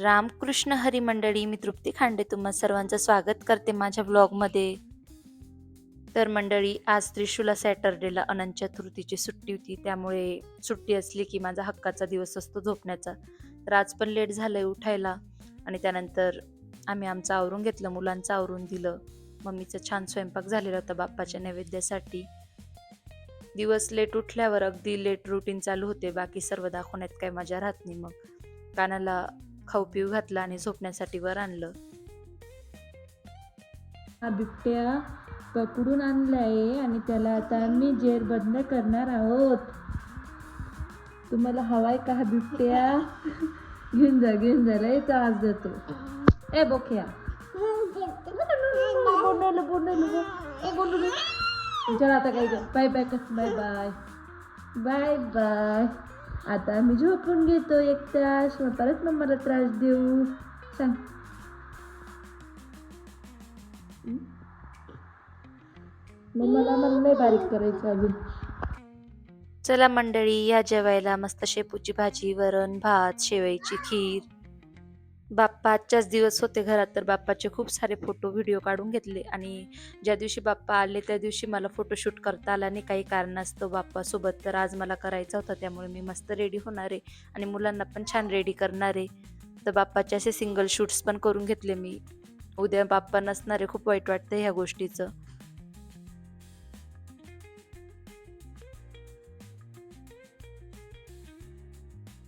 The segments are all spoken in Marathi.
रामकृष्ण हरी मंडळी मी तृप्ती खांडे तुम्हा सर्वांचं स्वागत करते माझ्या ब्लॉगमध्ये तर मंडळी आज त्रिशूला सॅटर्डेला अनंत चतुर्थीची सुट्टी होती त्यामुळे सुट्टी असली की माझा हक्काचा दिवस असतो झोपण्याचा. तर आज पण लेट झालं आहे उठायला आणि त्यानंतर आम्ही आमचं आवरून घेतलं मुलांचं आवरून दिलं. मम्मीचा छान स्वयंपाक झालेला होता बाप्पाच्या नैवेद्यासाठी. दिवस लेट उठल्यावर अगदी लेट रुटीन चालू होते बाकी सर्व दाखवण्यात काही मजा राहत नाही मग. कानाला खाऊ पिऊ घातला आणि झोपण्यासाठी वर आणलं. हा बिबट्या पकडून आणलाय आणि त्याला आता आम्ही जेरबंद करणार आहोत. तुम्हाला हवाय का हा बिबट्या? घेऊन जा घेऊन जा लय त्रास देतो. ए बोख्या बोंडलं, आता काय bye bye bye bye bye आता मी झोपून घेतो एक तास मग परत मग मला त्रास देऊ. सांग. मग मला मला नाही बारीक करायचं अजून. चला मंडळी या जेवायला मस्त शेपूची भाजी वरण भात शेवईची खीर. बाप्पा आजच्याच दिवस होते घरात तर बाप्पाचे खूप सारे फोटो व्हिडिओ काढून घेतले. आणि ज्या दिवशी बाप्पा आले त्या दिवशी मला फोटोशूट करता आला नाही. काही कारणास्तव बाप्पासोबत तर आज मला करायचा होता त्यामुळे मी मस्त रेडी होणार आहे. आणि मुलांना पण छान रेडी करणार आहे. तर बाप्पाचे असे सिंगल शूट्स पण करून घेतले मी. उद्या बाप्पा नसणारे खूप वाईट वाटतं ह्या गोष्टीचं.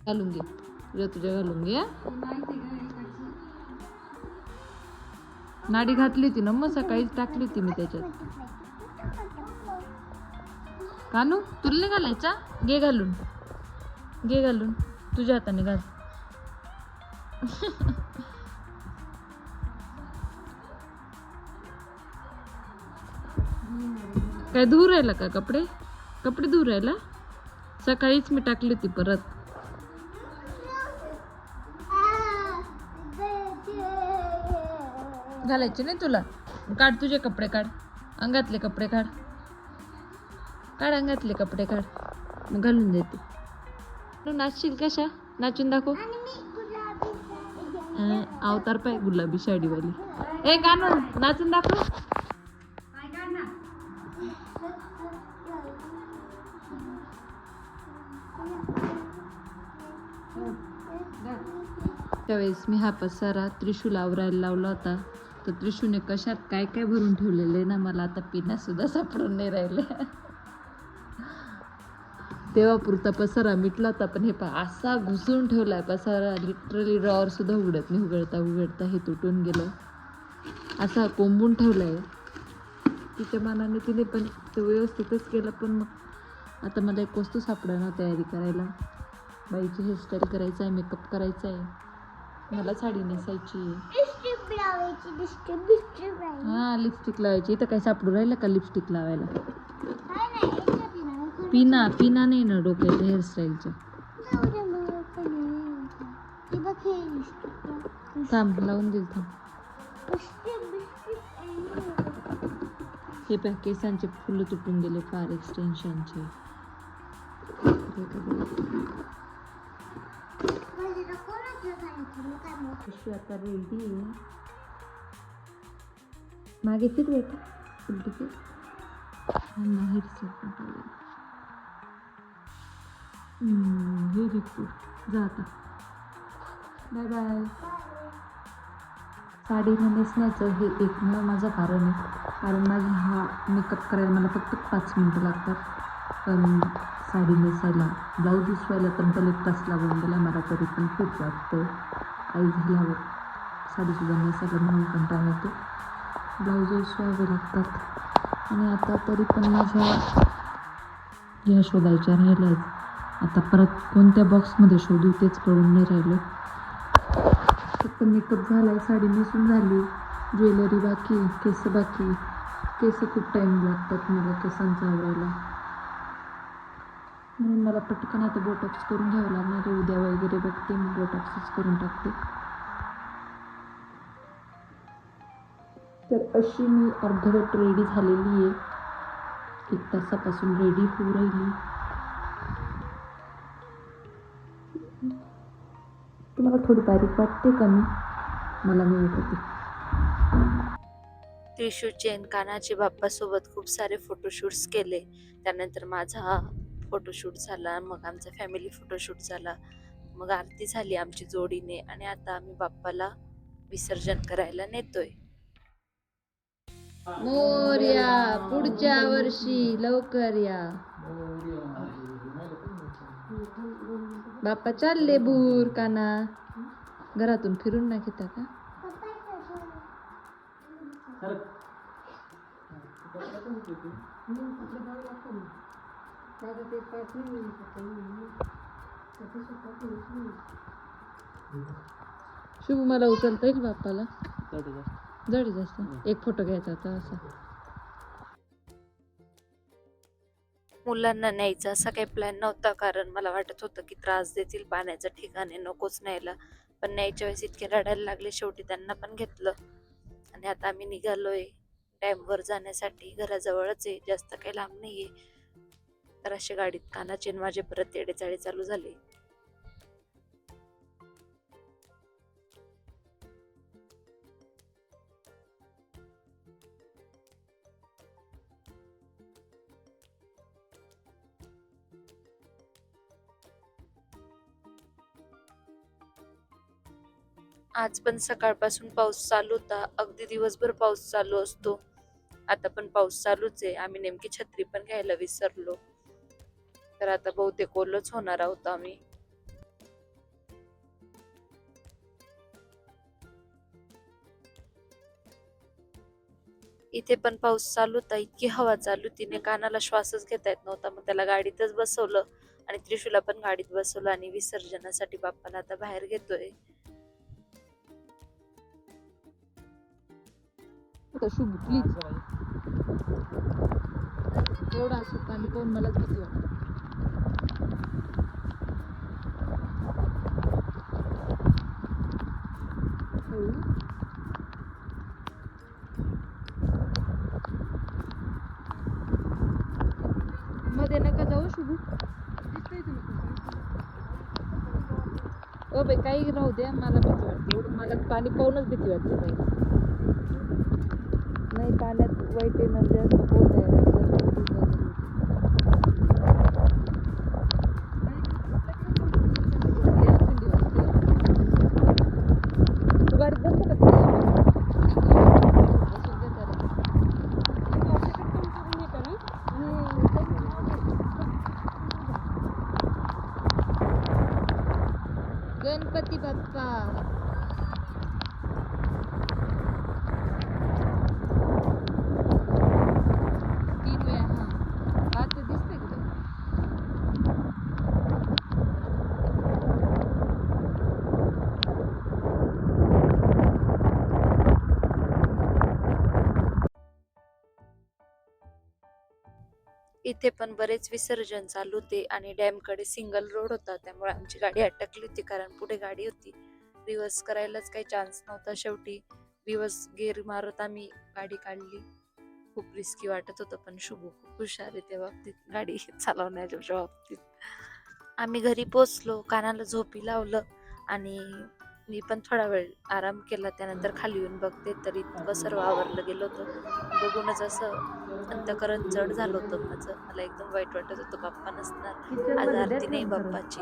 घालून घे. तुझ्या तुझ्या घालून घे. नाडी घातली होती ना मग सकाळीच टाकली होती मी त्याच्यात. कानू तुला नाही घालायचा? घे घालून. घे घालून. तुझ्या हाताने घाल. काय धूर राहिला का कपडे? कपडे धूर राहिला? सकाळीच मी टाकली होती परत. घालायचे नाही तुला? काढ तुझे कपडे काढ. अंगातले कपडे काढ. काढ अंगातले कपडे काढ. मग घालून देते. तू नाचशील कशा? नाचून दाखव. अवतार पाय गुलाबी साडीवाली. ए गाणं नाचून दाखव. त्यावेळेस मी हा पसारा त्रिशूल आवरायला लावला होता. तर त्रिशूने कशात काय काय भरून ठेवलेले ना मला आता पिण्यासुद्धा सापडून नाही राहिले. तेव्हा पुरता पसारा मिटला होता पण हे पा असा घुसून ठेवलाय पसारा लिटरली ड्रॉवर सुद्धा उघडत नाही उघडता उघडता हे तुटून गेलं. असा कोंबून ठेवलाय. तिच्या मनाने तिने पण ते व्यवस्थितच केलं पण मग आता मला एक वस्तू सापडणार तयारी करायला. बाईची हेअरस्टाईल करायचं आहे मेकअप करायचा आहे मला साडी नेसायची. आहे हा लिपस्टिक लावायची. इथं काय सापडू राहिलं का लिपस्टिक लावायला? पिना पिना नाही ना डोक्याच्या हेअरस्टाईलच्या थांब लावून देईल थांब. हे पॅ केसांचे फुलं तुटून गेले फार एक्सटेन्शनचे पिशवी आता रेडी मागे फिर बेटा उल्टी फिर माहेर व्हेरी गुड जा बाय बाय. साडीने नेसण्याचं हे एकमेव माझं कारण आहे. कारण माझा हा मेकअप करायला मला फक्त पाच मिनटं लागतात. पण साडी नेसायला ब्लाऊज दिसवायला तर त्याला एक तास लागून गेला मला तरी पण खूप वाटतं आई झाल्यावर साडीसुद्धा नेसायला म्हणून कंटाळा येतो. ब्लाउजेस शिवावे लागतात आणि आता तरी पण माझ्या ह्या शोधायच्या राहिल्या आहेत आता परत कोणत्या बॉक्समध्ये शोधू तेच कळून नाही राहिलं. फक्त मेकअप झाला आहे साडी नेसून झाली ज्वेलरी बाकी केस बाकी. केस खूप टाईम लागतात मला केसांचा आवरायला. म्हणून मला पटकन आता बोटॉक्स करून घ्यावं लागणार आहे. उद्या वगैरे बघते मी बोटॉक्सच करून टाकते. तर अशी मी अर्धवट रेडी झालेली आहे. एक तासापासून रेडी होऊ राहिली. तुम्हाला थोडी बारीक वाटते का मी? मला मिळत होते. त्रिशूचे आणि कानाचे बाप्पासोबत खूप सारे फोटोशूट्स केले. त्यानंतर माझा फोटोशूट झाला मग आमचा फॅमिली फोटोशूट झाला. मग आरती झाली आमची जोडीने आणि आता आम्ही बाप्पाला विसर्जन करायला नेतोय. मोर्या पुढच्या वर्षी लवकर या. बाप्पा चालले बूर काना. घरातून फिरून ना घेता का? शुभ मला उचलता येईल बाप्पाला? जड जास्त. एक फोटो घ्यायचा होता असा. मुलांना न्यायचा असा काही प्लॅन नव्हता कारण मला वाटत होतं की त्रास देतील पाण्याचं ठिकाण आहे नकोच न्यायला. पण न्यायच्या वेळेस इतके रडायला लागले शेवटी त्यांना पण घेतलं. आणि आता आम्ही निघालोय डॅमवर जाण्यासाठी. घराजवळच आहे जास्त काही लांब नाहीये. तर अशी गाडीत कानाचे माझे परत येडेचाळे चालू झाले. आज पण सकाळपासून पाऊस चालू होता. अगदी दिवसभर पाऊस चालू असतो. आता पण पाऊस चालूच आहे. आम्ही नेमकी छत्री पण घ्यायला विसरलो. तर आता बहुतेक ओलच होणार आहोत आम्ही. इथे पण पाऊस चालू होता. इतकी हवा चालू तिने कानाला श्वासच घेता येत नव्हता. मग त्याला गाडीतच बसवलं आणि त्रिशूला पण गाडीत बसवलं आणि विसर्जनासाठी बाप्पाला आता बाहेर घेतोय. आता शुभ प्लीज एवढा असं पाणी पाहून मलाच भीती वाटते. मध्ये नका जाऊ शुभ. ओ बाई काही राहू द्या मला भीती वाटते. एवढं मला पाणी पाहूनच भीती वाटते बाई. पाण्यात वाईट एनर्जी म्हणजे असं होत आहे गणपती बाप्पा तीन वेळा हा का ते दिसतंय का ते? इथे पण बरेच विसर्जन चालू होते आणि डॅमकडे सिंगल रोड होता. त्यामुळे आमची गाडी अटकली होती कारण पुढे गाडी होती. रिवर्स करायलाच काही चान्स नव्हता. शेवटी रिव्हर्स गेअर मारत आम्ही गाडी काढली. खूप रिस्की वाटत होतं पण शुभू खूप हुशार आहे त्या बाबतीत. गाडी चालवण्याच्या बाबतीत. आम्ही घरी पोचलो कानाला झोपी लावलं आणि मी पण थोडा वेळ आराम केला. त्यानंतर खाली येऊन बघते तर इतकं सर्व आवरलं गेलं होतं. बघूनच असं अंतकरण जड झालं होतं माझं. मला एकदम वाईट वाटत होतं बाप्पा नसणार. आज आरती नाही बाप्पाची.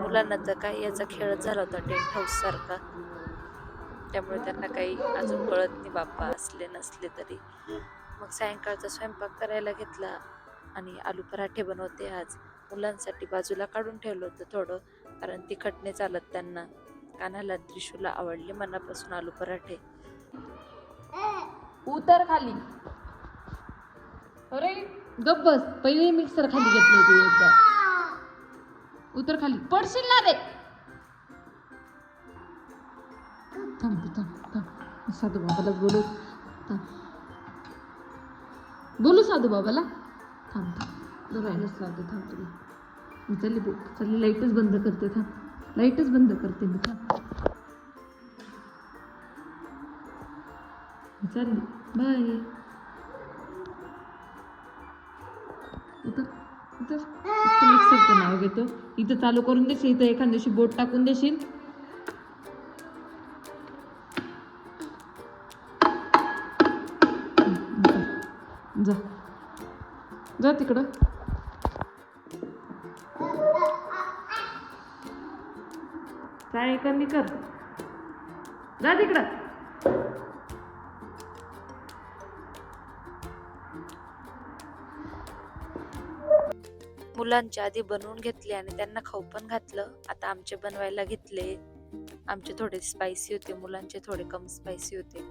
मुलांना तर काही याचा खेळच झाला होता टेंट हाऊस सारखा. त्यामुळे त्यांना काही अजून कळत नाही बाप्पा असले नसले तरी. मग सायंकाळचा स्वयंपाक करायला घेतला आणि आलू पराठे बनवते आज. मुलांसाठी बाजूला काढून ठेवलं होतं थोडं कारण तिखटने चालत त्यांना. कानाला त्रिशूला आवडले मनापासून आलू पराठे. उतर खाली. अरे गप्प बस. पहिले मिक्सर खाली घेतली तू एकदा. उतर खाली. पडशील ना रे थांब थांब थांब. साधू बाबाला बोलू. थांब. बोलू साधू बाबाला. थांब थांब. राहिलंच लागते थांब तुला मी चालली चालली. लाईटच बंद करते. थांब. लाईटच बंद करते मी. थांब. चल बाय. नाव घेतो. इथं चालू करून देशील इथं एखाद्या दिवशी बोट टाकून देशील. जा. जा तिकडं. काय कमी कर. जा तिकडं. मुलांचे आधी बनवून घेतले आणि त्यांना खाऊ पण घातलं. आता आमचे बनवायला घेतले. आमचे थोडे स्पायसी होते मुलांचे थोडे कम स्पायसी होते.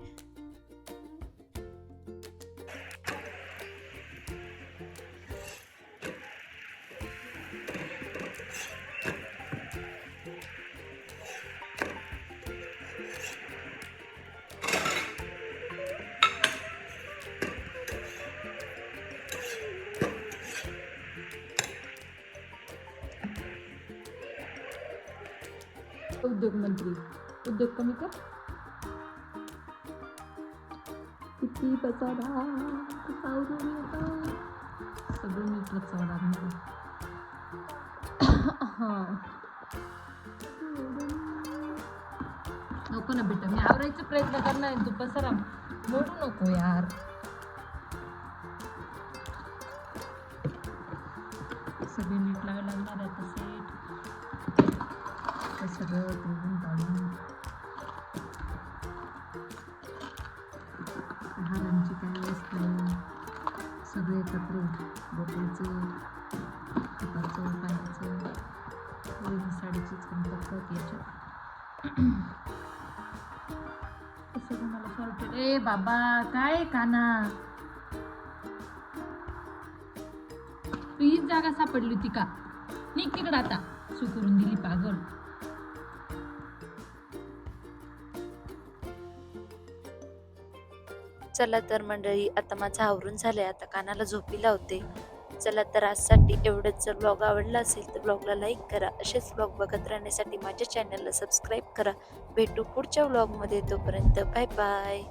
मंत्री उद्योग कमी कर. किती बचारा सगळं मीठ रचावं लागणार हां. नको ना बेटा मी आवरायचा प्रयत्न करणार तू पसारा मोडू नको यार. सगळे नीट लागणार आहे तसे सगळं सगळे एकत्र डोक्याचं हाताचं पायाचं वेगळी साडीचीच कमतरता होती याच्यात. सगळं मला सॉर्टेड ए बाबा काय काना? तू हीच जागा सापडली होती का? निघ तिकडं आता. सुकरून दिली पागल. चला तर मंडळी आता माझं आवरून झालंय. आता कानाला झोपी लावते. चला तर आजसाठी एवढंच. जर ब्लॉग आवडला असेल तर ब्लॉगला लाईक करा. असेच ब्लॉग बघत राहण्यासाठी माझ्या चॅनलला सबस्क्राईब करा. भेटू पुढच्या ब्लॉगमध्ये तोपर्यंत बाय बाय